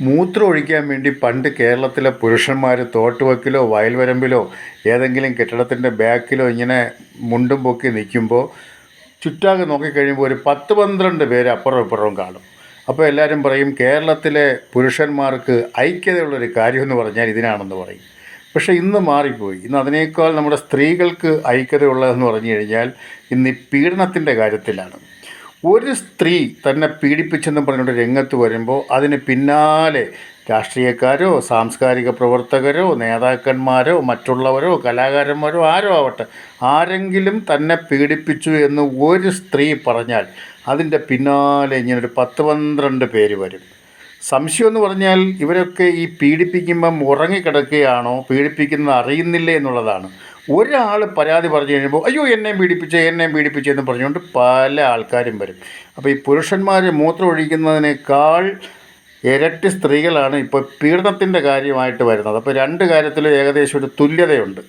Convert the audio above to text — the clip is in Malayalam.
മൂത്രം ഒഴിക്കാൻ വേണ്ടി പണ്ട് കേരളത്തിലെ പുരുഷന്മാർ തോട്ടുവക്കിലോ വയൽവരമ്പിലോ ഏതെങ്കിലും കെട്ടിടത്തിന്റെ ബാക്കിലോ ഇങ്ങനെ മുണ്ടും പൊക്കി നിൽക്കുമ്പോൾ ചുറ്റാകെ നോക്കിക്കഴിയുമ്പോൾ ഒരു പത്ത് പന്ത്രണ്ട് പേര് അപ്പുറവും ഇപ്പുറവും കാണും. അപ്പോൾ എല്ലാവരും പറയും കേരളത്തിലെ പുരുഷന്മാർക്ക് ഐക്യതയുള്ളൊരു കാര്യമെന്ന് പറഞ്ഞാൽ ഇതിനാണെന്ന് പറയും. പക്ഷേ ഇന്ന് മാറിപ്പോയി. ഇന്ന് അതിനേക്കാൾ നമ്മുടെ സ്ത്രീകൾക്ക് ഐക്യതയുള്ളതെന്ന് പറഞ്ഞു കഴിഞ്ഞാൽ ഇന്ന് ഈ പീഡനത്തിന്റെ കാര്യത്തിലാണ്. ഒരു സ്ത്രീ തന്നെ പീഡിപ്പിച്ചെന്ന് പറഞ്ഞുകൊണ്ട് രംഗത്ത് വരുമ്പോൾ അതിന് പിന്നാലെ രാഷ്ട്രീയക്കാരോ സാംസ്കാരിക പ്രവർത്തകരോ നേതാക്കന്മാരോ മറ്റുള്ളവരോ കലാകാരന്മാരോ ആരോ ആവട്ടെ ആരെങ്കിലും തന്നെ പീഡിപ്പിച്ചു എന്ന് ഒരു സ്ത്രീ പറഞ്ഞാൽ അതിന്റെ പിന്നാലെ ഇങ്ങനൊരു പത്ത് പന്ത്രണ്ട് പേര് വരും. സംശയം എന്ന് പറഞ്ഞാൽ ഇവരൊക്കെ ഈ പീഡിപ്പിക്കുമ്പം ഉറങ്ങിക്കിടക്കുകയാണോ? പീഡിപ്പിക്കുന്നത് അറിയുന്നില്ല എന്നുള്ളതാണ്. ഒരാൾ പരാതി പറഞ്ഞു കഴിയുമ്പോൾ അയ്യോ എന്നെയും പീഡിപ്പിച്ച് എന്നെയും പീഡിപ്പിച്ച് എന്ന് പറഞ്ഞുകൊണ്ട് പല ആൾക്കാരും വരും. അപ്പോൾ ഈ പുരുഷന്മാർ മൂത്രം ഒഴിക്കുന്നതിനേക്കാൾ ഇരട്ടി സ്ത്രീകളാണ് ഇപ്പോൾ പീഡനത്തിന്റെ കാര്യമായിട്ട് വരുന്നത്. അപ്പോൾ രണ്ട് കാര്യത്തിൽ ഏകദേശം ഒരു തുല്യതയുണ്ട്.